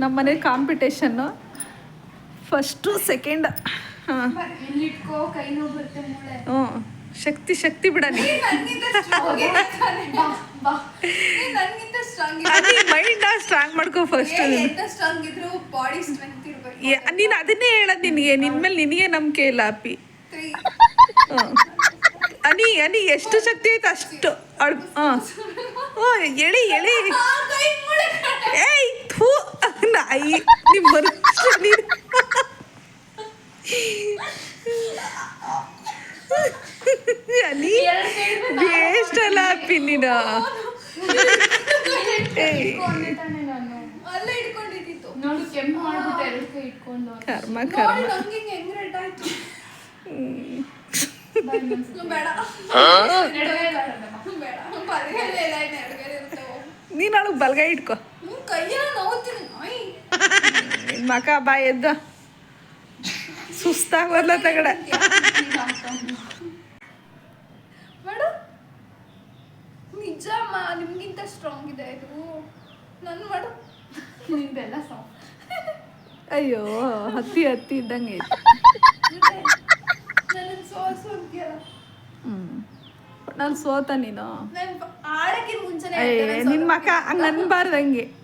ನಮ್ಮ ಮನೆ competition first second ಹಾಂ. ಹ್ಞೂ. ಶಕ್ತಿ ಶಕ್ತಿ ಬಿಡಲಿ ಮೈಂಡ್ ಸ್ಟ್ರಾಂಗ್ ಮಾಡ್ಕೋ ಫಸ್ಟ್ ನೀನು ಅದನ್ನೇ ಹೇಳೋದು ನಿನಗೆ. ನಿನ್ನ ಮೇಲೆ ನಿನಗೆ ನಂಬಿಕೆ ಇಲ್ಲ ಅಪ್ಪಿ. ಅನಿ ಅನಿ ಎಷ್ಟು ಶಕ್ತಿ ಐತೆ ಅಷ್ಟು. ಹಾಂ ಎಳಿ ಎಳಿ. ನಾಯಿ ನಿಮ್ಮ ಬರುತ್ತ ನೀನು ಅನಿ ವೇಸ್ಟ್ ಅಲ್ಲ ಅಪ್ಪಿ ನೀನು ಏಯ್ ಇಟ್ಕೊಂಡೆ ತಾನೆ ನಾನು ಅಲ್ಲೇ ಇಟ್ಕೊಂಡಿದ್ದಿತ್ತು ನೋಡು ಕೆಂಪು ಮಾಡ್ಬಿಟ್ಟು ಎರಡು ಕೈ ಇಟ್ಕೊಂಡು ಕರ್ಮ ನೋಡ್ ಕರ್ಮ ನಂಗೆ ಹೆಂಗ್ ರೆಡ್ ಆಯ್ತು ಬಾಯ್ ಮನ್ಸು. ಹ್ಮ್, ಬೇಡ ನಡುವೆ ಇಲ್ಲ ನಡುವೆ. ಹ್ಮ್, ಬೇಡ ಬಲಗೈಲೇ ಇಲ್ಲ ಇನ್ನು ಎಡಗೈಲಿ ಇರ್ತಾವೆ ನೀನು ಅವಳಿಗೆ ಬಲಗೈ ಇಟ್ಕೋ ಮಕ ಬಾಯ್ ಎದ್ದ. ಸುಸ್ತಾಗಿ ಬರ್ಲ ತಗಡೆ. ಬೇಡ ನಿಜ ನಿಮ್ಗಿಂತ ಸ್ಟ್ರಾಂಗ್ ಇದೆ ಇದು. ನನ್ ಮಾಡು ನಿಂದೆಲ್ಲ ಸಾಂಗ್ ಅಯ್ಯೋ ಹತ್ತಿ ಹತ್ತಿ ಇದ್ದಂಗೆ ನಾನು ಸೋತ ನೀನು. ನಿನ್. ಮಕ ನನ್ ಹಂಗೆ ಆ-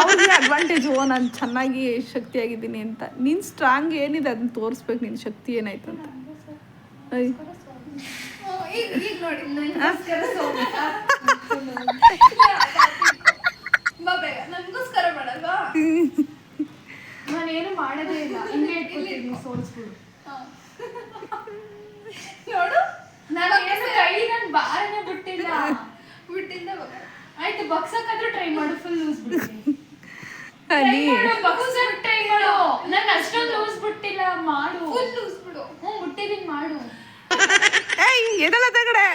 ಅವ್ರಿಗೆ ಅಡ್ವಾಂಟೇಜ್ ಓ ನಾನು ಚೆನ್ನಾಗಿ ಶಕ್ತಿಯಾಗಿದ್ದೀನಿ ಅಂತ. ನಿನ್ನ ಸ್ಟ್ರಾಂಗ್ ಏನಿದೆ ಅದನ್ನ ತೋರಿಸ್ಬೇಕು ನಿನ್ನ ಶಕ್ತಿ ಏನಾಯ್ತು ಅಂತ. ನಾನೇನು ಮಾಡೋದೇ ಇಲ್ಲ. ಹಿಂಗೆ. ನೋಡು. ನಾನು ಏನು ಕೈ ನನ್ನ ಬಾರನೆ ಬಿಟ್ಟಿಲ್ಲ. ಬಿಟ್ಟಿಂದ ಬಗ ಆಯ್ತು ಬಗ್ಸಕ್ಕಾದ್ರೂ ಟ್ರೈ ಮಾಡು ಫುಲ್ ಲೂಸ್ ಬಿಡ್ತೀನಿ. ಅಲ್ಲಿ ಬಗ್ಸಕ್ ಟ್ರೈ ಮಾಡು. ನಾನು ಅಷ್ಟೊಂದು ಲೂಸ್ ಬಿಟ್ಟಿಲ್ಲ ಮಾಡು. ಫುಲ್ ಲೂಸ್ ಬಿಡು. ಹ್ಞೂ ಬಿಟ್ಟಿದ್ದೀನಿ ಮಾಡು. ಏಯ್ ತಗಡೆ?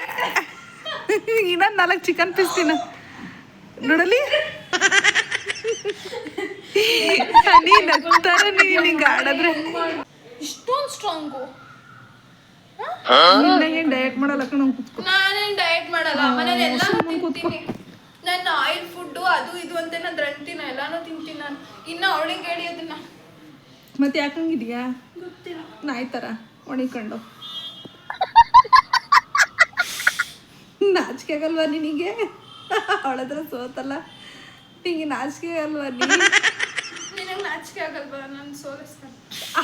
ಇನ್ನೊಂದು ನಾಲ್ಕು ಚಿಕನ್ ಪೀಸ್ ತಿನ್ನು. ನೋಡಲಿ? ನೀ ನಗ್ತಾರ ನೀನು ಹಿಂಗೆ ಆಡಿದ್ರೆ. ಇಷ್ಟೊಂದು ಸ್ಟ್ರಾಂಗು ಡಯಟ್ ಮಾಡಲ್ಲ ಕಣ ಕುತ್ಕೋ. ನಾನೇನ್ ಡಯಟ್ ಮಾಡಲ್ಲ ಮನೇಲಿ ಎಲ್ಲ ಕೂತ್ಕೊ. ನನ್ನ ಆಯಿಲ್ ಫುಡ್ಡು ಅದು ಇದು ಅಂತ ನಾನು ರಂತಿನ ಎಲ್ಲಾನು ತಿಂತೀನಿ ನಾನು. ಇನ್ನು ಅವಳಿಗೆ ಹೇಳಿ ಅದನ್ನ. ಮತ್ತೆ ಯಾಕಂಗಿದ್ಯಾ ಗೊತ್ತಿಲ್ಲ. ನಾಯಿ ಥರ ಒಣಿಕೊಂಡು. ನಾಚಿಕೆ ಆಗಲ್ವಾ ನಿನಗೆ ಅವಳತ್ರ ಸೋತಲ್ಲ. ನಿಂಗೆ ನಾಚಿಕೆ ಆಗಲ್ವಾ ನೀ? ನಿನಗೆ ನಾಚಿಕೆ ಆಗಲ್ವಾ? ನಾನು ಸೋಲಿಸ್ತಾನೆ.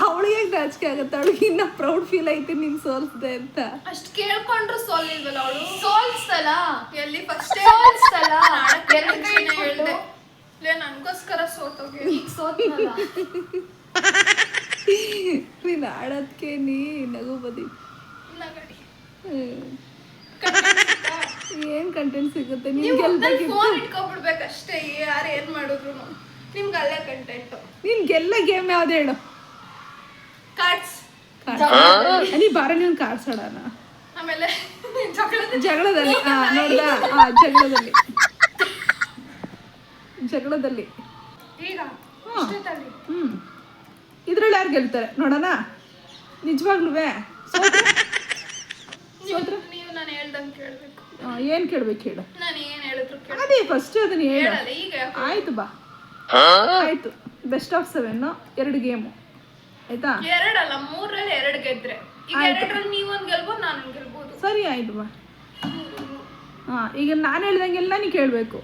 ಅವಳಿಗೆ ನಾಚಿಕೆ ಆಗುತ್ತೆ. ಅವಳಿಗೆ ಇನ್ನ ಪ್ರೌಡ್ ಫೀಲ್ ಐತೆ ನಿನ್ ಸೋಲ್ಸ್ದೆ ಅಂತ. ಅಷ್ಟ್ ಕೇಳ್ಕೊಂಡ್ರು ಸೋಲಿಲ್ವಲ್ಲ ಅವಳು? ಸೋಲ್ಸ್ತಲ್ಲ? ಎಲ್ಲಿ ಫಸ್ಟೇ ಸೋಲ್ಸ್ತಲ್ಲ? ಎರಡು ಹೇಳ್ದೆ. ಲೇ ನನಗೋಸ್ಕರ ಸೋತೋಗಿ. ಈಗ ಸೋತ್ನಲ್ಲ? ನೀನು ಆಡೋದಕ್ಕೆ ನೀ ನಗು ಬದಿ ನಗಡಿ ಏನು ಕಂಟೆಂಟ್ ಸಿಗುತ್ತೆ? ಗೆಲ್ಬೇಕಿತ್ತು. ಫೋನ್ ಇಟ್ಕೊಬಿಡ್ಬೇಕಷ್ಟೇ ಯಾರು ಏನ್ ಮಾಡಿದ್ರು? ನಿಮ್ಗೆ ಅಲ್ಲೇ ಕಂಟೆಂಟ್ ನಿಮ್ಗೆಲ್ಲ ಗೆಲ್ಲ ಗೇಮ್ ಯಾವ್ದು ಹೇಳು. ಕಾರ್ಡ್ಸ್ ನೀ ಬಾರ ನೀನು ಕಾರ್ಡ್ಸ್ ಆಡೋಣ ಆಮೇಲೆ ಜಗಳದ ಜಗಳದಲ್ಲಿ. ಹಾ ನೋಡ್ದ? ಹಾ ಜಗಳದಲ್ಲಿ. ಜಗಳದಲ್ಲಿ. ಈಗ. ಇಷ್ಟೊತ್ತಲ್ಲಿ. ಹ್ಮ್. ಇದ್ರಲ್ಲಿ ಯಾರು ಗೆಲ್ತಾರೆ? ನೋಡೋಣ. ನಿಜವಾಗ್ಲೂ ನೀವು ನೀವು ನಾನು ಹೇಳ್ದಂಗೆ ಕೇಳಬೇಕು. ಏನ್ ಕೇಳ್ಬೇಕು ಹೇಳು. ನಾನು ಏನು ಹೇಳಿದ್ರು ಕೇಳ. ಅದೇ ಫಸ್ಟ್ ಅದನ್ನ ಹೇಳು. ಹೇಳಲ್ಲ ಈಗ ಆಯ್ತು ಬಾ. ಆಯ್ತು. ಬೆಸ್ಟ್ ಆಫ್ ಸೆವೆನ್ ಎರಡು ಗೇಮು ಆಯ್ತಾ? ಎರಡಲ್ಲ ಮೂರಲ್ಲಿ ಎರಡು ಗೆದ್ರೆ. ಈಗ ಎರಡರಲ್ಲಿ ನೀವೊಂದು ಗೆಲ್ಬೋದು ನಾನು ಗೆಲ್ಬೋದು. ಸರಿ ಆಯ್ತು ಬಾ. ಹಾ ಈಗ ನಾನು ಹೇಳ್ದಂಗೆಲ್ಲ ನೀ ಕೇಳಬೇಕು.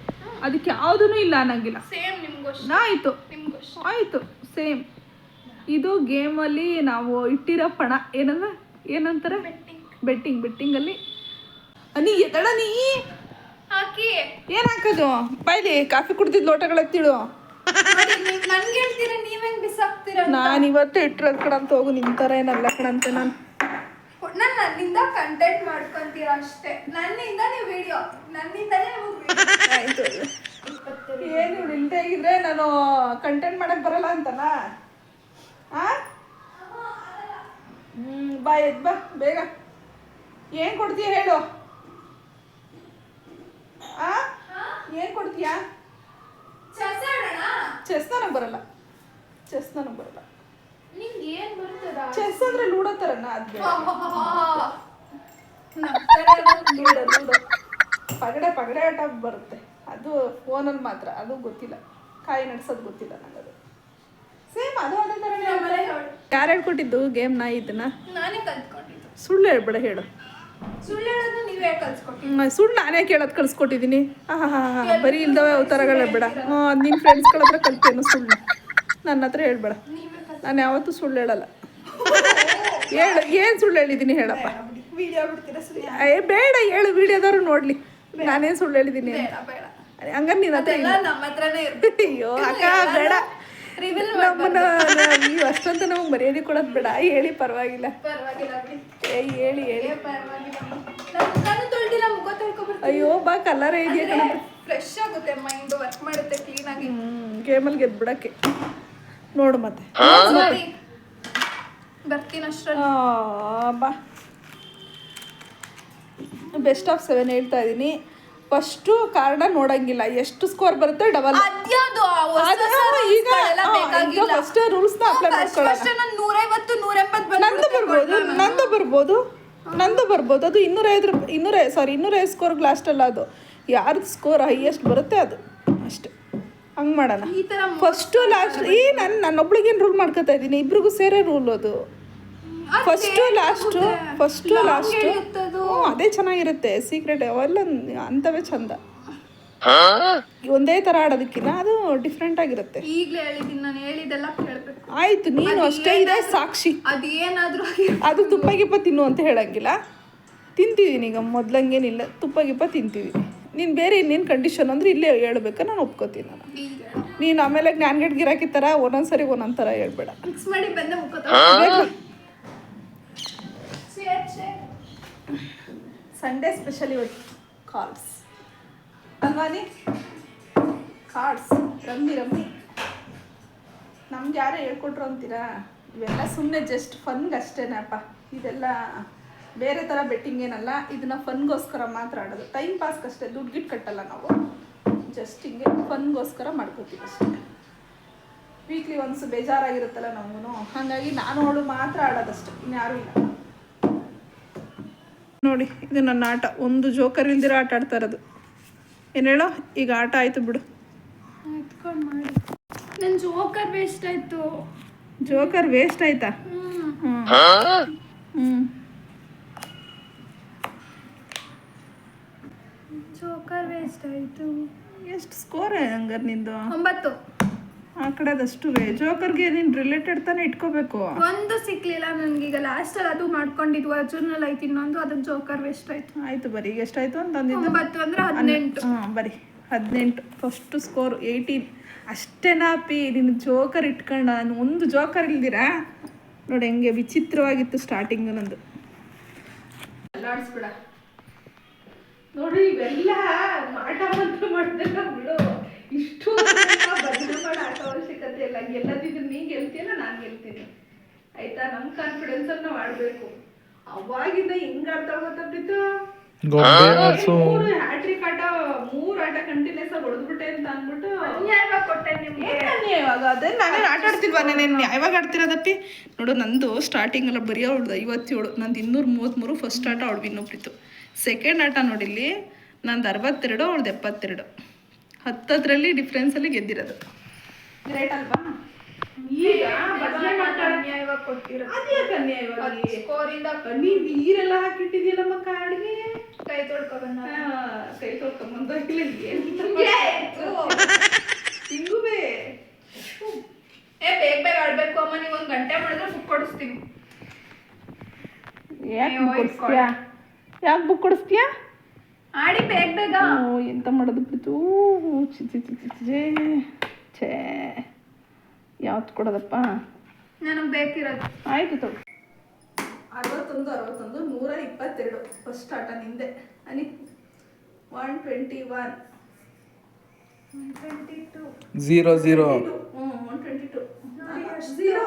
ಅದಕ್ಕೆ ಯಾವುದೂ ಇಲ್ಲ ಅನ್ನಂಗಿಲ್ಲ. ಸೇಮ್ ನಿಮ್ಗೋಷ್ಟು ಆಯ್ತು. ನಿಮ್ಗೋಷ್ಟು ಆಯಿತು ಸೇಮ್ ಇದು ಗೇಮಲ್ಲಿ ನಾವು ಇಟ್ಟಿರೋ ಪಣ ಏನಂದ್ರೆ ಏನಂತಾರೆ? ಬೆಟ್ಟಿಂಗ್ ಬೆಟ್ಟಿಂಗಲ್ಲಿ ನೀ ಎದಡ ನೀ? ಹಾಕಿ. ಏನು ಹಾಕೋದು? ಬೈಲಿ ಕಾಫಿ ಕುಡ್ದಿದ್ದು ಲೋಟಗಳು ಎತ್ತಿಡು. ನನ್ಗೆ ಹೇಳ್ತೀರಾ ನೀವ್ ಹೆಂಗ್ ಬಿಸಾಕ್ತೀರಾ ನಾನು ಇವತ್ತು ಇಟ್ಟಿರೋದು ಅಂತ ಹೋಗು ನಿಮ್ಮ ಥರ ಏನಲ್ಲ ಅಂತ ನಾನು. ನಾನು ನನ್ನಿಂದ ಕಂಟೆಂಟ್ ಮಾಡ್ಕೊಂತೀರಾ ಅಷ್ಟೇ. ನನ್ನಿಂದ ನೀವು ವಿಡಿಯೋ ನನ್ನಿಂದನೇ ಆಯ್ತು. ಏನು ಇಲ್ದೇ ಇದ್ರೆ ನಾನು ಕಂಟೆಂಟ್ ಮಾಡಕ್ ಬರಲ್ಲ ಅಂತನಾ? ಆ? ಹ್ಮ್ ಬಾ ಎದ್ ಬಾ ಬೇಗ. ಏನ್ ಕೊಡ್ತೀಯ ಹೇಳು. ಆ? ಏನ್ ಕೊಡ್ತೀಯಾ? ಚೆಸ್ ನನಗೆ ಬರಲ್ಲ ಚೆಸ್ ನನಗೆ ಬರಲ್ಲ ನಿಂಗೆ ಏನು ಬರ್ತದ ಚೆಸ್ ಅಂದ್ರೆ ಲೂಡೋ ಥರನ ಅದು ಲೂಡೋ ಲೂಡೋ. ಪಗಡೆ ಪಗಡೆ ಆಟ ಬರುತ್ತೆ. ಅದು ಫೋನಲ್ಲಿ ಮಾತ್ರ. ಅದು ಗೊತ್ತಿಲ್ಲ. ಕಾಯಿ ನಡ್ಸೋದು ಗೊತ್ತಿಲ್ಲ ನನಗದು ಸೇಮ್ ಅದು ಅದೇ ಹೇಳು. ಯಾರು ಹೇಳ್ಕೊಟ್ಟಿದ್ದು ಗೇಮ್ನ ಇದನ್ನ? ನಾನೇ ಕಲ್ತ್ಕೊಂಡಿದ್ದು. ಸುಳ್ಳು ಹೇಳ್ಬೇಡ ಹೇಳು. ಸುಳ್ಳು ನಾನೇ ಕೇಳೋದು ಕಳ್ಸ್ಕೊಟ್ಟಿದ್ದೀನಿ ಆಹಾ ಬರೀ ಇಲ್ದವೆ ಅವತಾರಗಳು ಬೇಡ. ಹ್ಞೂ ನಿನ್ನ ಫ್ರೆಂಡ್ಸ್ಗಳ ಹತ್ರ ಕಲ್ತೇನು ಸುಳ್ಳು. ನನ್ನ ಹತ್ರ ಹೇಳ್ಬೇಡ. ನಾನು ಯಾವತ್ತೂ ಸುಳ್ಳು ಹೇಳಲ್ಲ. ಹೇಳು ಏನು ಸುಳ್ಳು ಹೇಳಿದ್ದೀನಿ ಹೇಳಪ್ಪ. ಏ ಬೇಡ ಹೇಳು ವಿಡಿಯೋದವ್ರು ನೋಡ್ಲಿ. ನಾನೇನು ಸುಳ್ಳು ಹೇಳಿದ್ದೀನಿ ಹಂಗಾರೆ ನಿನ್ನ ಹತ್ರ ಅಯ್ಯೋ ಅಕ್ಕ ಬೇಡ. ನಮ್ಮನ್ನ ನೀವು ಅಷ್ಟಂತ ನಮಗೆ ಮರ್ಯಾದೆ ಕೊಡೋದು ಬೇಡ. ಹೇಳಿ ಪರವಾಗಿಲ್ಲ. ಹೇಳಿ ಹೇಳಿ. ಅಯ್ಯೋ ಬಾ ಕಲರ್ ಇದೆಯಾ ಕಣ ಫ್ರೆಶ್ ಆಗುತ್ತೆ ಮೈಂಡ್ ವರ್ಕ್ ಮಾಡುತ್ತೆ ಕ್ಲೀನ್ ಆಗಿ. ಗೇಮಲ್ಲಿ ಗೆದ್ಬಿಡಕ್ಕೆ. ನೋಡು ಮತ್ತೆ. ಬರ್ತೀನಿ ಅಷ್ಟ್ರಲ್ಲಿ. ಬಾ. ಬೆಸ್ಟ್ ಆಫ್ ಸೆವೆನ್ ಹೇಳ್ತಾ ಇದ್ದೀನಿ ಫಸ್ಟು ಕಾರಣ ನೋಡಂಗಿಲ್ಲ. ಎಷ್ಟು ಸ್ಕೋರ್ ಬರುತ್ತೆ ಡಬಲ್ ಬೇಕಾಗಿಲ್ಲ. ರೂಲ್ಸ್ನ ಅಪ್ಲೈ ಮಾಡ್ಕೊಳ್ಳೋಣ. first ನಾನು ನೂರೈವತ್ತು ನೂರೆಂಬತ್ತು ನಂದು ಬರ್ಬೋದು ನಂದು ಬರ್ಬೋದು ನಂದು ಬರ್ಬೋದು. ಅದು ಇನ್ನೂರೈದು ರೂಪಾಯಿ ಇನ್ನೂರ ಸಾರಿ ಇನ್ನೂರೈದು ಸ್ಕೋರ್ಗೆ ಲಾಸ್ಟ್ ಅಲ್ಲ ಅದು. ಯಾರ್ದು ಸ್ಕೋರ್ ಹೈಯೆಸ್ಟ್ ಬರುತ್ತೆ ಅದು. ಅಷ್ಟೆ. ಹಂಗೆ ಮಾಡೋಣ. ಈ ತರ ಫಸ್ಟು ಲಾಸ್ಟ್ ಈ ನಾನು ನನ್ನೊಬ್ಳಿಗೇನು ರೂಲ್ ಮಾಡ್ಕೊತಾ ಇದ್ದೀನಿ? ಇಬ್ರಿಗೂ ಸೇರೇ ರೂಲ್ ಅದು. ಫಸ್ಟು ಲಾಸ್ಟು ಫಸ್ಟು ಲಾಸ್ಟು ಹ್ಞೂ ಅದೇ ಚೆನ್ನಾಗಿರುತ್ತೆ. ಸೀಕ್ರೆಟ್ ಅವೆಲ್ಲ ಅಂತವೇ ಚಂದ. ಒಂದೇ ತರ ಆಡೋದಕ್ಕಿಂತ ಅದು ಡಿಫ್ರೆಂಟ್ ಆಗಿರುತ್ತೆ. ಈಗಲೇ ಹೇಳಿದೀನಿ ನಾನು ಹೇಳಿದೆಲ್ಲ ಕೇಳಬೇಕು. ಆಯ್ತು ನೀನು ಅಷ್ಟೇ ಇದೆ ಸಾಕ್ಷಿ. ಅದೇನಾದ್ರೂ ಏನಾದರೂ ಅದು ತುಪ್ಪ ಗಿಪ್ಪ ತಿನ್ನು ಅಂತ ಹೇಳಂಗಿಲ್ಲ. ತಿಂತಿದ್ದೀನಿ ಈಗ ಮೊದ್ಲಂಗೇನಿಲ್ಲ ತುಪ್ಪ ಗಿಪ್ಪ ತಿಂತೀವಿ ನೀನು ಬೇರೆ ಇನ್ನೇನು ಕಂಡೀಷನ್ ಅಂದ್ರೆ ಇಲ್ಲೇ ಹೇಳ್ಬೇಕಾ ನಾನು ಒಪ್ಕೋತೀನಿ ನಾನು. ನೀನು ಆಮೇಲೆ ಜ್ಞಾನ್ಗೆಟ್ ಗಿರಾಕಿ ಥರ ಒಂದೊಂದು ಸರಿ ಒಂದೊಂದು ಥರ ಹೇಳ್ಬೇಡ. ಮಿಕ್ಸ್ ಮಾಡಿ ಬಂದೆ. ಸಂಡೇ ಸ್ಪೆಷಲ್ ಇವತ್ತು ಕಾರ್ಡ್ಸ್ ಅಲ್ವಾನಿ? Cards rummy rummy. ನಮ್ಗೆ ಯಾರು ಹೇಳ್ಕೊಟ್ರು ಅಂತೀರಾ? ಇವೆಲ್ಲ ಸುಮ್ಮನೆ ಜಸ್ಟ್ ಫನ್ಗೆ ಅಷ್ಟೇನಪ್ಪ. ಇದೆಲ್ಲ ಬೇರೆ ಥರ ಬೆಟ್ಟಿಂಗ್ ಏನಲ್ಲ, ಇದನ್ನ ಫನ್ಗೋಸ್ಕರ ಮಾತ್ರ ಆಡೋದು. ಟೈಮ್ ಪಾಸ್ಗಷ್ಟೇ ದುಡ್ಡು ಗಿಟ್ಟು ಕಟ್ಟಲ್ಲ ನಾವು. ಜಸ್ಟ್ ಹಿಂಗೆ ಫನ್ಗೋಸ್ಕರ ಮಾಡ್ಕೋತೀವಿ ಅಷ್ಟೇ. ವೀಕ್ಲಿ ಒನ್ಸ್ ಬೇಜಾರಾಗಿರುತ್ತಲ್ಲ ನಮಗೂ ಹಾಗಾಗಿ ನಾನು ಅವಳು ಮಾತ್ರ ಆಡೋದಷ್ಟೇ ಇನ್ಯಾರೂ ಇಲ್ಲ. ನೋಡಿ, ಇದು ನನ್ನ ಆಟ. ಒಂದು ಜೋಕರ್ ಇಲ್ದಿರ ಆಟ ಆಡ್ತಾ ಇರೋದು. ಏನು ಹೇಳೋ? ಈಗ ಆಟ ಆಯ್ತು ಬಿಡು. ನನ್ನ ಜೋಕರ್ ವೇಸ್ಟ್ ಆಯಿತು. ಜೋಕರ್ ವೇಸ್ಟ್ ಆಯ್ತಾ? ಹ್ಞೂ ಜೋಕರ್ ವೇಸ್ಟ್ ಆಯ್ತು. ಎಷ್ಟು ಸ್ಕೋರ್ ಹಂಗಾರೆ ನಿಂದು? ಒಂಬತ್ತು. ಆ ಕಡೆ ಅದಷ್ಟು ಜೋಕರ್ಗೆ ನೀನು ರಿಲೇಟೆಡ್ ತಾನೇ ಇಟ್ಕೋಬೇಕು? ಒಂದು ಸಿಕ್ಲಿಲ್ಲ ನನ್ಗೀಗ ಲಾಸ್ಟ್ ಅಲ್ಲಿ ಅದು ಮಾಡ್ಕೊಂಡಿದ್ವು. ವರ್ಜುನಲ್ ಐತಿ ಇನ್ನೊಂದು ಅದು ಜೋಕರ್ ವೆಸ್ಟ್ ಆಯ್ತು ಆಯ್ತು ಬರೀ. ಈಗ ಎಷ್ಟಾಯ್ತು ಅಂತಂದಿದ್ದು ಒಂಬತ್ತು ಅಂದ್ರೆ ಹದಿನೆಂಟು. ಹಾಂ ಬರೀ ಹದಿನೆಂಟು. ಫಸ್ಟ್ ಸ್ಕೋರ್ ಏಯ್ಟೀನ್ ಅಷ್ಟೇನಾ ಪಿ ನಿನ್ನ ಜೋಕರ್ ಇಟ್ಕೊಂಡ. ನಾನು ಒಂದು ಜೋಕರ್ ಇಲ್ದಿರಾ? ನೋಡಿ ಹೆಂಗೆ ವಿಚಿತ್ರವಾಗಿತ್ತು ಸ್ಟಾರ್ಟಿಂಗ್ ನಂದು ಅಲ್ಲಾಡಿಸ್ಬಿಡ. ನೋಡಿ ಇವೆಲ್ಲ ಮಾಟ ಮಂತ್ರ ಮಾಡ್ದೆಲ್ಲ ಬಿಡು. ಇಷ್ಟು ಬದಲು ಮಾಡೋ ಆಟ ಅವಶ್ಯಕತೆ ಇಲ್ಲ. ಗೆಲ್ಲದಿದ್ರೆ ನೀ ಗೆಲ್ತೀಯಲ್ಲ ನಾನು ಗೆಲ್ತೀನಿ. ಆಯ್ತಾ? ನಮ್ ಕಾನ್ಫಿಡೆನ್ಸ್ ನಾವು ಆಡಬೇಕು ಅವಾಗಿಂದ ಹಿಂಗ್ ಆಡ್ತಾ ಗೊತ್ತಿತ್ತು ಗೊಂಬೆ ಮೂರು ಹ್ಯಾಟ್ರಿಕ್ ಆಟ ಮೂರು ಆಟ ಕಂಟಿನ್ಯೂಸ್ ಆಗಿ ಹೊಡೆದ್ಬಿಟ್ಟೆ ಅಂತ ಅಂದ್ಬಿಟ್ಟು ಕೊಟ್ಟೆ ನಿಮ್ಗೆ. ಇವಾಗ ಅದೇ ನಾನೇ ಆಟ ಆಡ್ತಿಲ್ವಾ? ನಾನು ಯಾವಾಗ ಆಡ್ತಿರೋದಪ್ಪಿ? ನೋಡು ನಂದು ಸ್ಟಾರ್ಟಿಂಗ್ ಎಲ್ಲ ಬರೀ ಅವಳ್ದು ಐವತ್ತೇಳು. ನಂದು ಇನ್ನೂರ ಮೂವತ್ತ್ಮೂರು ಫಸ್ಟ್ ಆಟ ಅವಳು ಇನ್ನೊಬ್ರಿತ್ತು ಸೆಕೆಂಡ್ ಆಟ ನೋಡಿಲ್ಲಿ ನಂದು ಅರವತ್ತೆರಡು ಅವಳ್ದು ಎಪ್ಪತ್ತೆರಡು. ಹತ್ತದ್ರಲ್ಲಿ ಡಿಫ್ರೆನ್ಸಲ್ಲಿ ಗೆದ್ದಿರೋದು. ಗ್ರೇಟ್ ಅಲ್ವಾ? ಈಗ ನೀನ್ ನೀರೆಲ್ಲ ಹಾಕಿಟ್ಟಿದ್ಯಲ್ಲಮ್ಮ ಕಾಡಿಗೆ? ಕೈ ತೊಳ್ಕೊಬಂದ. ಕೈ ತೊಳ್ಕೊಂಬಂದಾಗಿಲ್ಲ ಏನು ಹಿಂಗುವೆ ಏ ಬೇಗ ಬೇಗ ಆಡ್ಬೇಕು ಅಮ್ಮ. ನೀವು ಒಂದ್ ಗಂಟೆ ಮಾಡಿದ್ರೆ ಬುಕ್ ಕೊಡಿಸ್ತೀನಿ. ಯಾಕೆ ಬುಕ್ ಕೊಡಿಸ್ತೀಯಾ? ಯಾಕೆ ಬುಕ್ ಕೊಡಿಸ್ತೀಯಾ? ಆಡಿ ಬೇಗ ಬೇಗ. ಓ ಎಂತ ಮಾಡೋದು ಬಿಡ್ತು? ಚಿ ಚಿ ಚಿ ಚಿ ಚಿ ಛೇ ಯಾವ್ದು ಕೊಡೋದಪ್ಪ? ನನಗೆ ಬೇಕಿರೋದು. ಆಯ್ತು ತಗೋ. ಅರವತ್ತೊಂದು ಅರವತ್ತೊಂದು ನೂರ ಇಪ್ಪತ್ತೆರಡು. ಫಸ್ಟ್ ಆಟ ನಿಂದೆ. ಅನಿ one twenty one twenty two zero zero ಹ್ಞೂ ಒನ್ ಟ್ವೆಂಟಿ ಟು ಝೀರೋ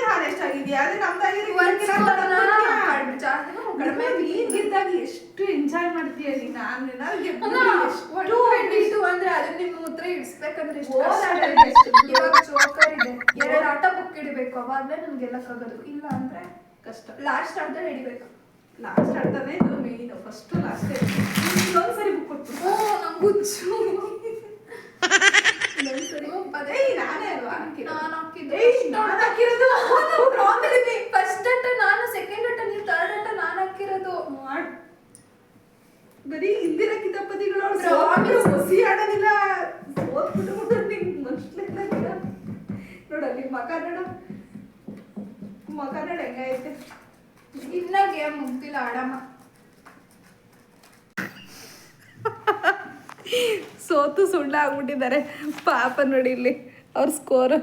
ನೀನು ಹಾನ್ ಎಷ್ಟಾಗಿದ್ಯಾ ಅದೇ ನಮ್ ಕಡಿಮೆ ಗೆದ್ದಾಗ ಎಷ್ಟು ಎಂಜಾಯ್ ಮಾಡ್ತೀಯ ನೀನು? ಎಷ್ಟು ಅಂದ್ರೆ ಅದನ್ನ ನಿಮ್ಮ ಹತ್ರ ಇಡ್ಸ್ಬೇಕಂದ್ರೆ ಎಷ್ಟು. ಎಷ್ಟು ಇವಾಗ ಜೋಕರ್ ಇದೆ. ಎರಡು ಆಟ ಬುಕ್ ಇಡಬೇಕು ಅವಾಗಲೇ ನಮ್ಗೆ ಗೆಲ್ಲಕ್ಕಾಗೋದು ಇಲ್ಲ ಅಂದ್ರೆ ಕಷ್ಟ. ಲಾಸ್ಟ್ ಆಟದಲ್ಲಿ ಹಿಡಿಬೇಕು ಲಾಸ್ಟ್ ಆಡ್ತಾನೆ ಇದು ಮೇನ್ ಫಸ್ಟ್ ಲಾಸ್ಟ್ ಇನ್ನೊಂದು ಸರಿ ಬುಕ್ ಕೊಟ್ಟು ಓ ನಂಗೆ ಹುಚ್ಚು ಇನ್ನೊಂದ್ಸರಿ ಪದೇ ನಾನೇ ಅಲ್ವಾ? ನಾನು ಫಸ್ಟ್ ಅಟ್ಟ ನಾನು ಸೆಕೆಂಡ್ ಅಟ್ಟ ನೀವು ಥರ್ಡ್ ಅಟ್ಟ ನಾನು ಹಾಕಿರೋದು. ಬರೀ ಹಿಂದಿನ ಕಿತಾಪತಿಗಳು ಆಡೋದಿಲ್ಲ. ನಿಂಗೆ ಮನುಷ್ಯನಿಲ್ಲ ನೋಡ ನಿಮ್ ಮಕ ನೋಡು ಮಕ ನೋಡು ಹೆಂಗೈತೆ? ಇನ್ನ ಗೇಮ್ ಮುಗ್ದಿಲ್ಲ ಆಡಮ್ಮ. ಸೋತು ಸುಳ್ಳ ಆಗ್ಬಿಟ್ಟಿದ್ದಾರೆ. ಪಾಪ ನೋಡಿ ಇಲ್ಲಿ ಅವ್ರ ಸ್ಕೋರ್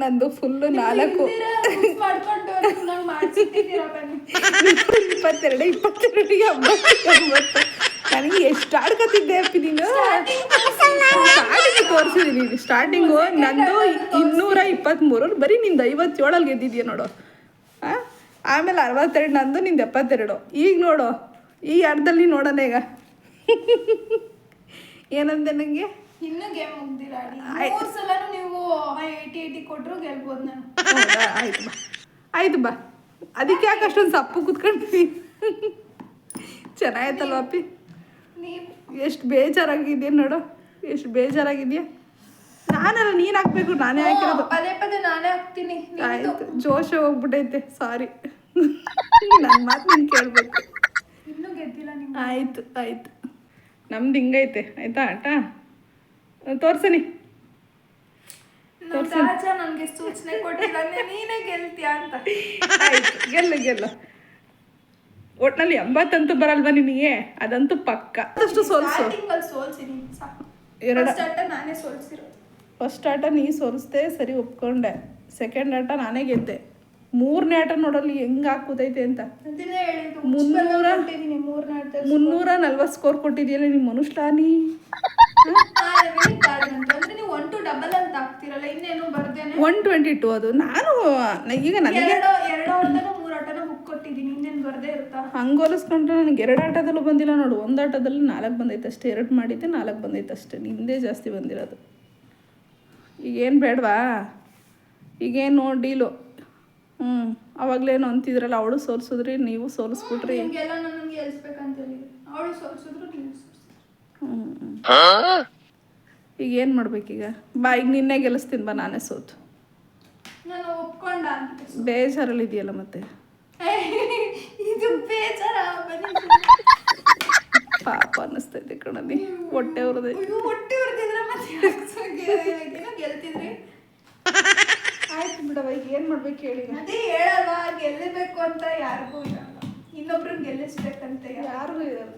ನಂದು ಫುಲ್ಲು ನಾಲ್ಕು. ಇಪ್ಪತ್ತೆರಡು ಇಪ್ಪತ್ತೆರಡು ಎಂಬತ್ತು ಎಂಬತ್ತು ನನಗೆ ಎಷ್ಟು ಆಡ್ಕೊತಿದ್ದೆ ಅಪ್ಪಿ ನೀನು? ಸ್ಟಾರ್ಟಿಂಗ್ ತೋರಿಸಿದೀನಿ ಸ್ಟಾರ್ಟಿಂಗು ನಂದು ಇನ್ನೂರ ಇಪ್ಪತ್ತ್ಮೂರು ಬರೀ ನಿಂದು ಐವತ್ತೇಳಲ್ಲಿ ಗೆದ್ದಿದ್ಯಾ ನೋಡು? ಆಮೇಲೆ ಅರವತ್ತೆರಡು ನಂದು ನಿಂದು ಎಪ್ಪತ್ತೆರಡು. ಈಗ ನೋಡು. ಈ ಅರ್ಧದಲ್ಲಿ ನೋಡೋಣ ಈಗ. ಏನಂದೆ ನನಗೆ ಇನ್ನು ಗೇಮ್ ಮುಗ್ದಿಲ್ಲ ಆಯ್ತು. ಮೂರ್ ಸಲನು ನೀವು ಏಯ್ಟಿ ಏಯ್ಟಿ ಕೊಟ್ರು ಗೆಲ್ಬೋದು ನಾನು. ಹೌದಾ? ಆಯ್ತು ಬಾ. ಆಯ್ತು ಬಾ. ಅದಕ್ಕೆ ಯಾಕೆ ಅಷ್ಟೊಂದು ಸಪ್ಪು ಕುತ್ಕೊಂಡ್ವಿ ಚೆನ್ನಾಗಿತ್ತಲ್ವ ಅಪ್ಪಿ? ನೀವು ಎಷ್ಟು ಬೇಜಾರಾಗಿದ್ಯಾ ನೋಡು. ಎಷ್ಟು ಬೇಜಾರಾಗಿದ್ಯಾ ನಾನಲ್ಲ ನೀನು ಹಾಕ್ಬೇಕು ನಾನೇ ಹಾಕಿರೋದು. ಪದೇ ಪದೇ ನಾನೇ ಹಾಕ್ತೀನಿ. ನಿಮ್ದು. ಆಯ್ತು ಜೋಶ ಹೋಗ್ಬಿಟ್ಟೈತೆ ಸಾರಿ ನನ್ನ ಮಾತು ನೀನು ಕೇಳಬೇಕು. ಇನ್ನೂ ಗೆದ್ದಿಲ್ಲ ನೀವು ಆಯ್ತು ಆಯ್ತು. ನಮ್ದು ಹಿಂಗೈತೆ ಆಯ್ತಾ ಆಟ? ತೋರ್ಸನಿ. ನನಗೆ ಸೂಚನೆ ಕೊಟ್ಟಿಲ್ಲ ನೀನೇ ಗೆಲ್ತೀಯ ಅಂತ. ಗೆಲ್ಲ ಗೆಲ್ಲ. ಒಟ್ನಲ್ಲಿ ಎಂಬತ್ತಂತೂ ಬರಲ್ವಾ ನಿನಗೆ? ಅದಂತೂ ಪಕ್ಕ. ಅಷ್ಟು ಸೋಲ್ಸು. ಎರಡ. ಫಸ್ಟ್ ಆಟ ನಾನೇ ಸೋಲ್ಸಿರೋದು. ಫಸ್ಟ್ ಆಟ ನೀ ಸೋಲಿಸ್ದೆ ಸರಿ ಒಪ್ಕೊಂಡೆ. ಸೆಕೆಂಡ್ ಆಟ ನಾನೇ ಗೆದ್ದೆ. ಮೂರನೇ ಆಟ ನೋಡಲ್ಲಿ ಹೆಂಗ್ ಹಾಕುದೈತೆ ಅಂತ. ಮುನ್ನೂರ ಮುನ್ನೂರ ನಲ್ವತ್ತು ಸ್ಕೋರ್ ಕೊಟ್ಟಿದ್ಯಲ್ಲ ನಿಮ್ಮ ಮನುಷ್ಲಾನಿ ಒನ್ ಟ್ವೆಂಟಿ ಟು ಅದು. ನಾನು ಈಗ ನನಗೆ ಎರಡು ಎರಡು ಆಟನೂ ಮೂರು ಆಟನೂ ಇನ್ನೇನು ಬರ್ದೇ ಇರುತ್ತಾ? ಹಂಗೆ ಹೋಲಿಸ್ಕೊಂಡ್ರೆ ನನಗೆ ಎರಡು ಆಟದಲ್ಲೂ ಬಂದಿಲ್ಲ ನೋಡು. ಒಂದು ಆಟದಲ್ಲಿ ನಾಲ್ಕು ಬಂದೈತೆ ಅಷ್ಟೇ. ಎರಡು ಮಾಡಿದ್ದೆ ನಾಲ್ಕು ಬಂದೈತೆ ಅಷ್ಟೇ. ನಿಂದೇ ಜಾಸ್ತಿ ಬಂದಿರೋದು. ಈಗೇನು ಬೇಡವಾ? ಈಗೇನು ಡೀಲು. ಹ್ಞೂ ಅವಾಗಲೇನು ಅಂತಿದ್ರಲ್ಲ ಅವಳು ಸೋಲ್ಸಿದ್ರಿ ನೀವು ನಿಮ್ಗೆಲ್ಲ ಅವಳು ಹ್ಞೂ ಈಗ ಏನು ಮಾಡ್ಬೇಕೀಗ? ಬಾ ಈಗ ನಿನ್ನೆ ಗೆಲ್ಲಿಸ್ತೀನಿ ಬಾ ನಾನೇ ಸೋತು. ನಾನು ಒಪ್ಕೊಂಡ ಅಂತ. ಬೇಜಾರಲ್ಲಿ ಇದೆಯಲ್ಲ ಮತ್ತೆ ಇದು ಬೇಜಾರ ಪಾಪ ಅನ್ನಿಸ್ತೈತೆ ಕಣದಿ ಹೊಟ್ಟೆ ಅಯ್ಯೋ, ಹೊಟ್ಟೆ ಮತ್ತೆ ಏನೋ ಗೆಲ್ತಿದ್ರಿ? ಆಯ್ತು ಬಿಡವ ಈಗ ಏನು ಮಾಡ್ಬೇಕು ಹೇಳಿ. ಅದೇ ಹೇಳಲ್ವಾ ಗೆಲ್ಲಬೇಕು ಅಂತ ಯಾರಿಗೂ ಇರಲ್ಲ. ಇನ್ನೊಬ್ರನ್ನ ಗೆಲ್ಲಿಸ್ಬೇಕಂತ ಯಾರು? ಯಾರಿಗೂ ಇರಲ್ಲ.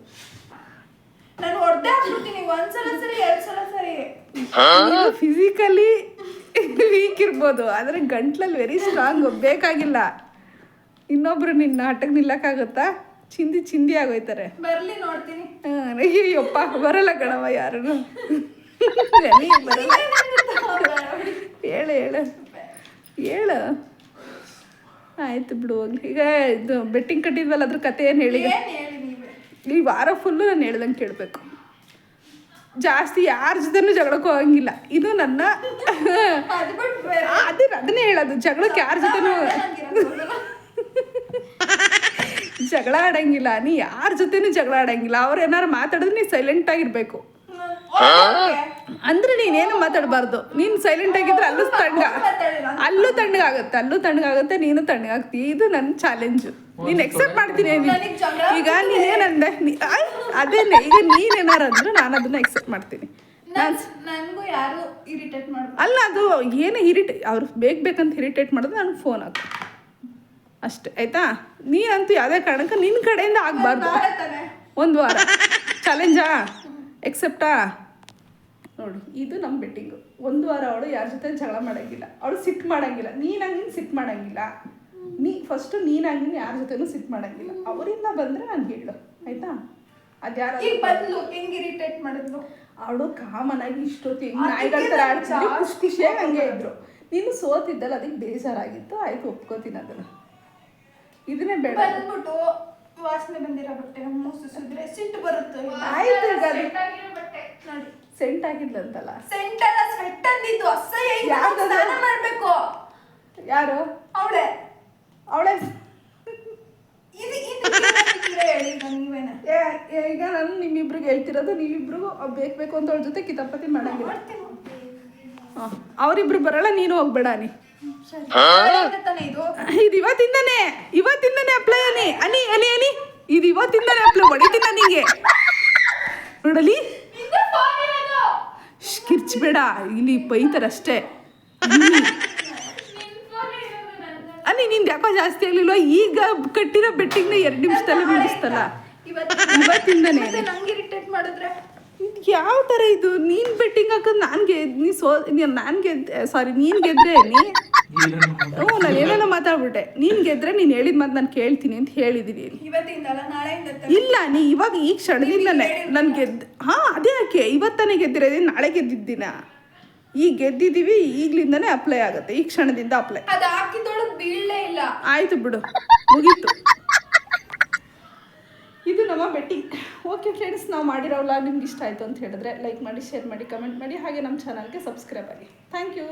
ನಾನು ಹೊಡೆದೇ ಹಾಕ್ಬಿಡ್ತೀನಿ ಒಂದ್ಸಲ ಸರಿ ಎರಡ್ ಸಲ ಸರಿ. ಫಿಸಿಕಲಿ ವೀಕ್ ಇರ್ಬೋದು ಆದರೆ ಗಂಟ್ಲಲ್ಲಿ ವೆರಿ ಸ್ಟ್ರಾಂಗ್ ಬೇಕಾಗಿಲ್ಲ. ಇನ್ನೊಬ್ರು ನಿನ್ನ ಆಟಕ್ಕೆ ನಿಲ್ಲಕ್ಕಾಗುತ್ತಾ? ಚಿಂದಿ ಚಿಂದಿ ಆಗೋಯ್ತಾರೆ. ಬರ್ಲಿ ನೋಡ್ತೀನಿ. ಅಯ್ಯಪ್ಪ ಬರಲ್ಲ ಕಣವ ಯಾರು ಬರಲ್ಲ ಹೇಳು ಹೇಳು. ಹೇಳು. ಆಯ್ತು ಬಿಡು ಹೋಗ್ಲಿ. ಈಗ ಇದು ಬೆಟ್ಟಿಂಗ್ ಕಟ್ಟಿದ್ವಲ್ಲ ಅದ್ರ ಕತೆ ಏನು ಹೇಳಿ? ಈ ವಾರ ಫುಲ್ಲು ನಾನು ಹೇಳ್ದಂಗೆ ಕೇಳಬೇಕು. ಜಾಸ್ತಿ ಯಾರ ಜೊತೆನೂ ಜಗಳಕ್ಕೂ ಹೋಗಂಗಿಲ್ಲ. ಇದು ನನ್ನ ಅದು ಅದನ್ನೇ ಹೇಳೋದು. ಜಗಳಕ್ಕೆ ಯಾರ ಜೊತೆನೂ ಜಗಳ ಆಡಂಗಿಲ್ಲ. ನೀ ಯಾರ ಜೊತೆನೂ ಜಗಳ ಆಡಂಗಿಲ್ಲ. ಅವ್ರು ಏನಾರು ಮಾತಾಡಿದ್ರೆ ನೀ ಸೈಲೆಂಟ್ ಆಗಿರ್ಬೇಕು. ಅಂದ್ರೆ ನೀನೇನು ಮಾತಾಡಬಾರ್ದು. ನೀನು ಸೈಲೆಂಟ್ ಆಗಿದ್ರೆ ಅಲ್ಲೂ ತಣ್ಣಗ. ಅಲ್ಲೂ ತಣ್ಣಗಾಗುತ್ತೆ ಅಲ್ಲೂ ತಣ್ಣಗಾಗುತ್ತೆ ನೀನು ತಣ್ಣಗಾಗ್ತಿ. ಇದು ನನ್ನ ಚಾಲೆಂಜ್ ನೀನು ಎಕ್ಸೆಪ್ಟ್ ಮಾಡ್ತೀನಿ ನೀನ್- ಈಗ ನೀನೇನಂದೆ? ಅದೇನೆ. ಈಗ ನೀನೇನಾರು ಅಂದ್ರೆ ನಾನು ಅದನ್ನ ಎಕ್ಸೆಪ್ಟ್ ಮಾಡ್ತೀನಿ. ನನ್ ಯಾರು ಇರಿಟೇಟ್ ಮಾಡ್ಬೋದು ಅಲ್ಲ ಅದು ಏನು ಇರಿಟೇ ಅವ್ರು ಬೇಕು ಬೇಕಂತ ಇರಿಟೇಟ್ ಮಾಡಿದ್ರೆ ನನಗೆ ಫೋನ್ ಹಾಕು. ಅಷ್ಟೇ ಆಯ್ತಾ? ನೀನಂತೂ ಯಾವುದೇ ಕಾರಣಕ್ಕೆ ನಿನ್ನ ಕಡೆಯಿಂದ ಆಗಬಾರ್ದು. ಒಂದು ವಾರ ಚಾಲೆಂಜಾ ಎಕ್ಸೆಪ್ಟಾ ನೋಡು ಇದು ನಮ್ಮ ಬೆಟ್ಟಿಂಗು ಒಂದು ವಾರ ಅವಳು ಯಾರ ಜೊತೆ ಜಗಳ ಮಾಡೋಂಗಿಲ್ಲ. ಅವಳು ಸಿಟ್ ಮಾಡೋಂಗಿಲ್ಲ. ನೀನಾಗಿ ಸಿಟ್ ಮಾಡೋಂಗಿಲ್ಲ. ನೀ ಫಸ್ಟು ನೀನಾಗಿ ಯಾರ ಜೊತೆನೂ ಸಿಟ್ ಮಾಡೋಂಗಿಲ್ಲ. ಅವರಿಂದ ಬಂದರೆ ನಾನು ಹೇಳು. ಆಯ್ತಾ? ಬಂದ್ಲು ಹೆಂಗ್ ಇರಿಟೇಟ್ ಮಾಡಿದ್ಲು. ಅವಳು ಕಾಮನ್ ಆಗಿ ಇಷ್ಟೊತ್ತು ಹೆಂಗ್ ಅದಕ್ಕೆ ನಾಯಿಗಳ ಥರ ನಾನ್ ಖುಷಿ ಖುಷಿಯಾಗಿ ಹಂಗೆ ಇದ್ರು. ನೀನು ಸೋತಿದ್ದಲ್ಲ ಅದಕ್ಕೆ ಬೇಜಾರಾಗಿತ್ತು. ಆಯ್ತು ಒಪ್ಕೋತೀನಿ ಅದನ್ನು. ಇದನ್ನೇ ಬೇಡ. ಬಂದ್ಬಿಟ್ಟು ವಾಸನೆ ಬಂದಿರೋ ಬಟ್ಟೆ ಮೂಸಿಸಿದ್ರೆ ಸಿಟ್ಟು ಬರುತ್ತೆ. ಆಯ್ತು ಈಗ ನೋಡಿ. ಸೆಂಟ್ ಆಗಿದ್ಲಂತಲ್ಲ? ಸೆಂಟ್ ಅಲ್ಲ ಸ್ವೆಟ್ ಅಂದಿದ್ದು. ಅಸಹ್ಯ ಈಗ ಯಾವ್ದು ಅದು? ಸ್ನಾನ ಮಾಡ್ಬೇಕು. ಯಾರು? ಅವಳೆ. ಅವಳೆ? ಇದು ಇದು ಏನಂತೀರ ಹೇಳಿ ಈಗ ನೀವೇನ? ಈಗ ನಾನು ನಿಮ್ಮಿಬ್ರಿಗೆ ಹೇಳ್ತಿರೋದು ನೀವಿಬ್ರಿಗೂ ಬೇಕು ಬೇಕು ಅಂತ ಅವಳ ಜೊತೆ ಕಿತಾಪತಿ ಮಾಡಂಗಿಲ್ಲ. ಮಾಡ್ತೀನಿ ಅವರಿಬ್ರು ಬರಲ್ಲ ನೀನು ಹೋಗ್ಬೇಡ ನೀ ಸರಿ. ತಾನೇ ಇದು? ಇದು ಇವತ್ತಿಂದನೇ ಇವತ್ತಿಂದನೇ ಅಪ್ಲೈ ಅನಿ. ಅನಿ ಅನಿ ಅನಿ. ಇದು ಇವತ್ತಿಂದನೇ ಅಪ್ಲೈ ಹೊಡಿತೀನಿ ನಿಂಗೆ. ನೋಡಲಿ? ಕಿರ್ಚ್ಬೇಡ ಇಲ್ಲಿ ಬೈತಾರಷ್ಟೇ ಅಲ್ಲಿ ನಿಂದು ಯಾಕೋ ಜಾಸ್ತಿ ಆಗ್ಲಿಲ್ವ? ಈಗ ಕಟ್ಟಿರೋ ಬೆಟ್ಟಿಂಗ್ನ ಎರಡು ನಿಮಿಷದಲ್ಲೇ ಮುಗಿಸ್ತಲ್ಲ? ಇವತ್ತು ಇವತ್ತಿಂದನೇ. ನಂಗೆ ಇರಿಟೇಟ್ ಮಾಡಿದ್ರೆ? ಇದು ಯಾವ ತರ ಇದು? ನೀನ್ ಬೆಟ್ಟಿಂಗ್ ಹಾಕೋದು ನಾನು ಗೆದ್ ನೀ ಸೋ ನಾನು ಗೆದ್ದೆ ಸಾರಿ ನೀನ್ ಗೆದ್ರೆ ನೀ ಹ್ಞೂ ನಾನು ಏನೇನೋ ಮಾತಾಡ್ಬಿಟ್ಟೆ. ನೀನ್ ಗೆದ್ರೆ ನೀನ್ ಹೇಳಿದ ಮಾತು ನಾನು ಕೇಳ್ತೀನಿ ಅಂತ ಹೇಳಿದೀನಿ. ಇಲ್ಲ ನೀ ಇವಾಗ ಈ ಕ್ಷಣದಿಂದನೇ ನಾನು ಗೆದ್ ಹಾ ಅದೇ ಯಾಕೆ ಇವತ್ತಾನೆ ಗೆದ್ದಿರೋದೇ ನಾಳೆ ಗೆದ್ದಿದ್ದೀನ ಈಗ ಗೆದ್ದಿದೀವಿ ಈಗಲಿಂದನೇ ಅಪ್ಲೈ ಆಗುತ್ತೆ ಈ ಕ್ಷಣದಿಂದ ಅಪ್ಲೈ ಅದು ಹಾಕಿದೊಳಗೆ ಬೀಳಲೇ ಇಲ್ಲ. ಆಯಿತು ಬಿಡು ಮುಗೀತು. ಇದು ನಮ್ಮ ಬೆಟ್ಟಿಂಗ್ ಓಕೆ ಫ್ರೆಂಡ್ಸ್ ನಾವು ಮಾಡಿರೋ ವ್ಲಾಗ್ ನಿಮ್ಗೆ ಇಷ್ಟ ಆಯಿತು ಅಂತ ಹೇಳಿದ್ರೆ ಲೈಕ್ ಮಾಡಿ ಶೇರ್ ಮಾಡಿ ಕಮೆಂಟ್ ಮಾಡಿ, ಹಾಗೆ ನಮ್ಮ ಚಾನಲ್ಗೆ ಸಬ್ಸ್ಕ್ರೈಬ್ ಆಗಿ. Thank you